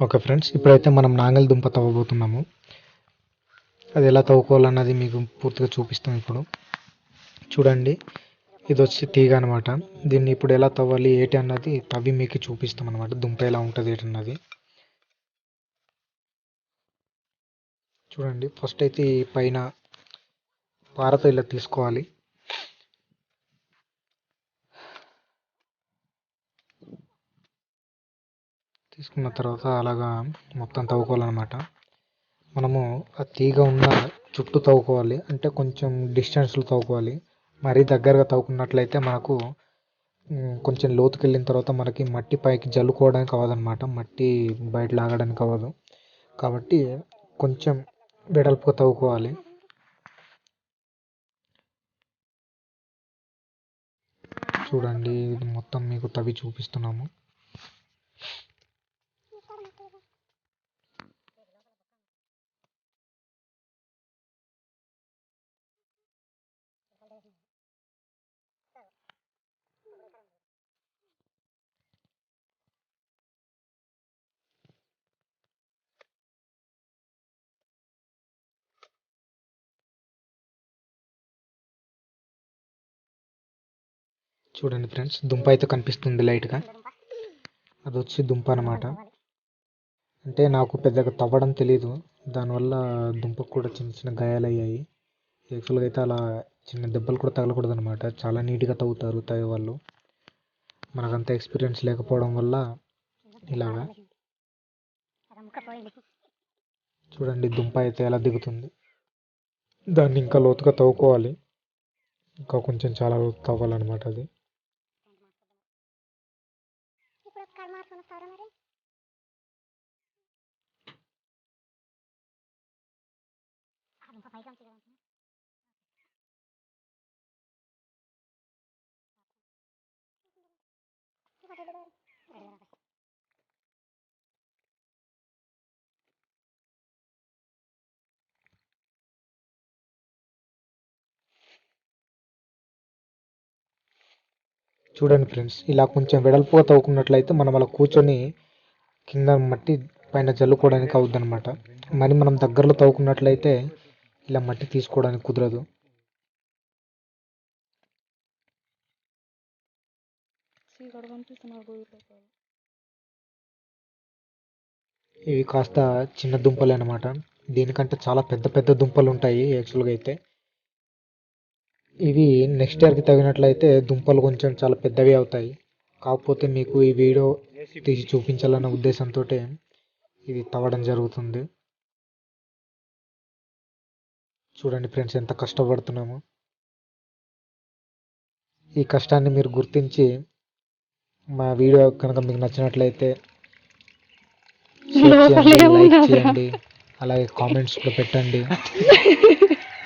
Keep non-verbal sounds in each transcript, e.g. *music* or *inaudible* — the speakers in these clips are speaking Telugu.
ఓకే ఫ్రెండ్స్ ఇప్పుడైతే మనం నాంగల్ దుంప తవ్వబోతున్నాము. అది ఎలా తవ్వుకోవాలన్నది మీకు పూర్తిగా చూపిస్తాం ఇప్పుడు. చూడండి ఇది వచ్చి తీగ అనమాట దీన్ని ఇప్పుడు ఎలా తవ్వాలి ఏటి అన్నది తవ్వి మీకు చూపిస్తాం అనమాట దుంప ఎలా ఉంటుంది ఏటి అన్నది. చూడండి ఫస్ట్ అయితే ఈ పైన పారతో ఇలా తీసుకోవాలి. తీసుకున్న తర్వాత అలాగా మొత్తం తవ్వుకోవాలన్నమాట. మనము ఆ తీగ ఉన్న చుట్టూ తవ్వుకోవాలి. అంటే కొంచెం డిస్టెన్స్లో తవ్వుకోవాలి. మరీ దగ్గరగా తవ్వుకున్నట్లయితే మనకు కొంచెం లోతుకి వెళ్ళిన తర్వాత మనకి మట్టి పైకి జల్లుకోవడానికి అవ్వదన్నమాట. మట్టి బయట లాగడానికి అవ్వదు. కాబట్టి కొంచెం వెడల్పుగా తవ్వుకోవాలి. చూడండి ఇది మొత్తం మీకు తవ్వి చూపిస్తున్నాము. చూడండి ఫ్రెండ్స్ దుంప అయితే కనిపిస్తుంది లైట్గా. అది వచ్చి దుంప అనమాట అంటే నాకు పెద్దగా తవ్వడం తెలియదు దానివల్ల దుంపకు కూడా చిన్న చిన్న గాయాలు అయ్యాయి యాక్చువల్గా అయితే అలా చిన్న దెబ్బలు కూడా తగలకూడదు అనమాట చాలా నీట్గా తవ్వుతారు తవ్వే వాళ్ళు. మనకంత ఎక్స్పీరియన్స్ లేకపోవడం వల్ల ఇలాగా. చూడండి దుంప అయితే ఎలా దిగుతుంది. దాన్ని ఇంకా లోతుగా తవ్వుకోవాలి. ఇంకా కొంచెం చాలా లోతు తవ్వాలన్నమాట అది. చూడండి ఫ్రెండ్స్ ఇలా కొంచెం వెడల్పుగా తవ్వుకున్నట్లయితే మనం అలా కూర్చొని కింద మట్టి పైన జల్లుకోవడానికి అవుద్ది అనమాట మరి మనం దగ్గరలో తవ్వుకున్నట్లయితే ఇలా మట్టి తీసుకోవడానికి కుదరదు. ఇవి కాస్త చిన్న దుంపలు అనమాట దీనికంటే చాలా పెద్ద పెద్ద దుంపలు ఉంటాయి యాక్చువల్గా అయితే. ఇవి నెక్స్ట్ ఇయర్కి తగినట్లయితే దుంపలు కొంచెం చాలా పెద్దవి అవుతాయి. కాకపోతే మీకు ఈ వీడియో తీసి చూపించాలన్న ఉద్దేశంతో ఇది తవ్వడం జరుగుతుంది. చూడండి ఫ్రెండ్స్ ఎంత కష్టపడుతున్నామో. ఈ కష్టాన్ని మీరు గుర్తించి మా వీడియో కనుక మీకు నచ్చినట్లయితే లైక్ చేయండి అలాగే కామెంట్స్ కూడా పెట్టండి.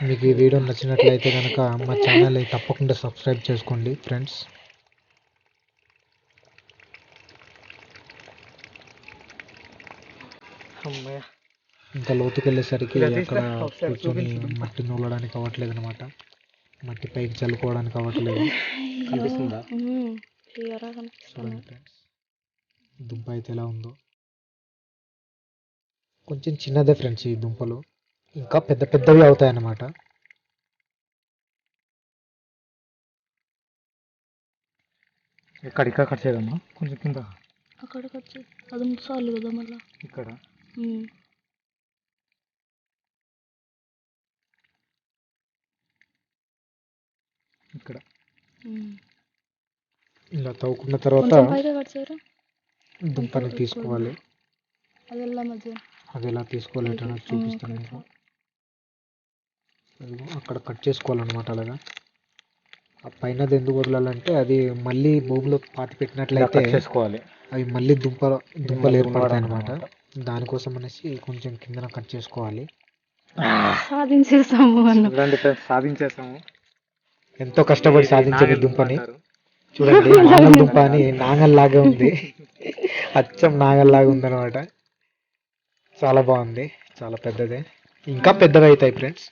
మీకు ఈ వీడియో నచ్చినట్లయితే కనుక మా ఛానల్ తప్పకుండా సబ్స్క్రైబ్ చేసుకోండి ఫ్రెండ్స్. అమ్మయ్య. ఇంకా లోతుకి వెళ్ళేసరికి అక్కడ కూర్చొని. మట్టి నూలడానికి అవ్వట్లేదు అనమాట మట్టి పైకి చల్లుకోవడానికి అవ్వట్లేదు. కనిపిస్తుందా? దుంప అయితే ఎలా ఉందో. కొంచెం చిన్నదే ఫ్రెండ్స్ ఈ దుంపలు. ఇంకా పెద్ద పెద్దవి అవుతాయి అన్నమాట ఇక్కడ ఇక్కడ కట్ చేయదమ్మా కొంచెం కింద. అక్కడికి వచ్చి. పదమూడు సార్లు కదా మళ్ళీ. ఇక్కడ. ఇక్కడ. ఇలా తవ్వుకున్న తర్వాత దుంపని తీసుకోవాలి. అది ఎలా తీసుకోవాలి ఏంటో నాకు చూపిస్తాను మీకు. అక్కడ కట్ చేసుకోవాలన్నమాట అలాగా. ఆ పైనది ఎందుకు వదలాలంటే అది మళ్ళీ భూమిలో పాతి పెట్టినట్లయితే చేసుకోవాలి. అవి మళ్ళీ దుంప దుంపలు ఏర్పడతాయి అనమాట దానికోసం అనేసి కొంచెం కిందన కట్ చేసుకోవాలి. ఫ్రెండ్స్ సాధించేసాము. ఎంతో కష్టపడి సాధించిన నాగలి దుంపని. చూడండి *laughs* నాగల్ దుంప అని నాగల్లాగా ఉంది. అచ్చం నాగల్లాగా ఉందన్నమాట. చాలా బాగుంది చాలా పెద్దదే. ఇంకా పెద్దగా అవుతాయి ఫ్రెండ్స్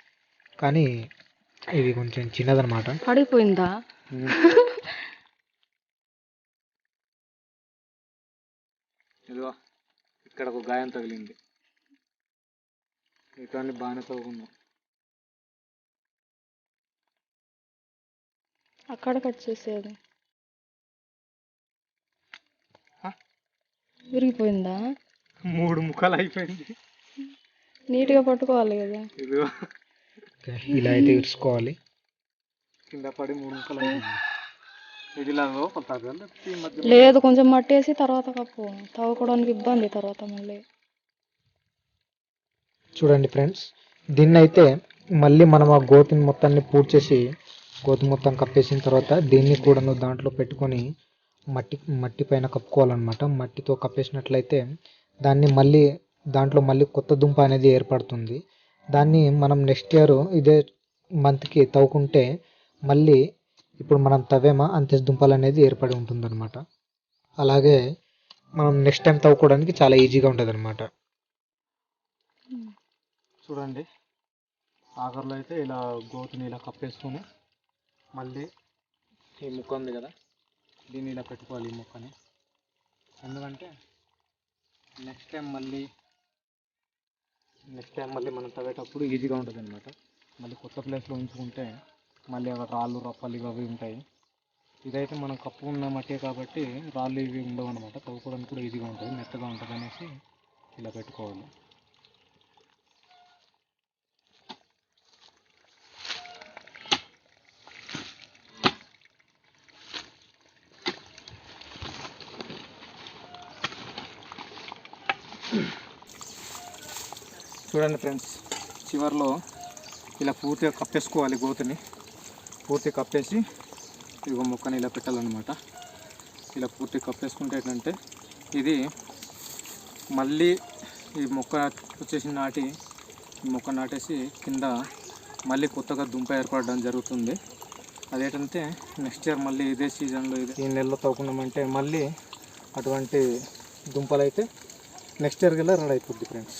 కానీ ఇది కొంచెం చిన్నదనమాట పడిపోయిందా. *laughs* ఇదిగో ఇక్కడ ఒక గాయం తగిలింది. అన్ని బాగానే తవ్వుకున్నాం అక్కడ కట్ చేసేది హ? విరిగిపోయిందా? మూడు ముక్కలు అయిపోయింది నీట్గా పట్టుకోవాలి కదా. ఇది ఇలా అయితే ఇరుచుకోవాలి. కింద పడి మూడు ముక్కలు లేదు కొంచెం మట్టి వేసి తర్వాత కప్పు. తవ్వుకోవడానికి ఇబ్బంది తర్వాత మళ్ళీ. చూడండి ఫ్రెండ్స్ దీన్ని అయితే మళ్ళీ మనం ఆ గోతిని మొత్తాన్ని పూర్తి గోధుమ మొత్తం కప్పేసిన తర్వాత దీన్ని కూడా దాంట్లో పెట్టుకొని మట్టి మట్టి పైన కప్పుకోవాలన్నమాట. మట్టితో కప్పేసినట్లయితే దాన్ని మళ్ళీ దాంట్లో మళ్ళీ కొత్త దుంప అనేది ఏర్పడుతుంది. దాన్ని మనం నెక్స్ట్ ఇయర్ ఇదే మంత్కి తవ్వుకుంటే మళ్ళీ ఇప్పుడు మనం తవ్వేమా అంతే దుంపలు అనేది ఏర్పడి ఉంటుందన్నమాట. అలాగే మనం నెక్స్ట్ టైం తవ్వుకోవడానికి చాలా ఈజీగా ఉంటుంది అనమాట చూడండి. ఆఖరిలో అయితే ఇలా గోతుని ఇలా కప్పేసుకొని మళ్ళీ ఈ ముక్క ఉంది కదా? దీన్ని ఇలా పెట్టుకోవాలి ఈ ముక్కని. ఎందుకంటే నెక్స్ట్ టైం మళ్ళీ నెక్స్ట్ టైం మళ్ళీ మనం తవ్వేటప్పుడు ఈజీగా ఉంటుంది అనమాట మళ్ళీ కొత్త ప్లేస్లో ఉంచుకుంటే మళ్ళీ అక్కడ రాళ్ళు రప్పలు ఇవి అవి ఉంటాయి. ఇదైతే మనం కప్పు ఉన్న మట్టే కాబట్టి రాళ్ళు ఇవి ఉండవు అనమాట తవ్వుకోవడానికి కూడా ఈజీగా ఉంటుంది మెత్తగా ఉంటుంది అనేసి ఇలా పెట్టుకోవాలి. చూడండి ఫ్రెండ్స్ చివర్లో ఇలా పూర్తిగా కప్పేసుకోవాలి గోతుని. పూర్తిగా కప్పేసి ఇదిగో మొక్కని ఇలా పెట్టాలన్నమాట. ఇలా పూర్తిగా కప్పేసుకుంటే ఏంటంటే ఇది మళ్ళీ ఈ మొక్క వచ్చేసి నాటి ఈ మొక్క నాటేసి కింద మళ్ళీ కొత్తగా దుంప ఏర్పడడం జరుగుతుంది. అదేంటంటే నెక్స్ట్ ఇయర్ మళ్ళీ ఇదే సీజన్లో ఇదే ఈ నెలలో తవ్వుకున్నామంటే మళ్ళీ అటువంటి దుంపలు అయితే నెక్స్ట్ ఇయర్ కల్లా రెడీ అయిపోద్ది ఫ్రెండ్స్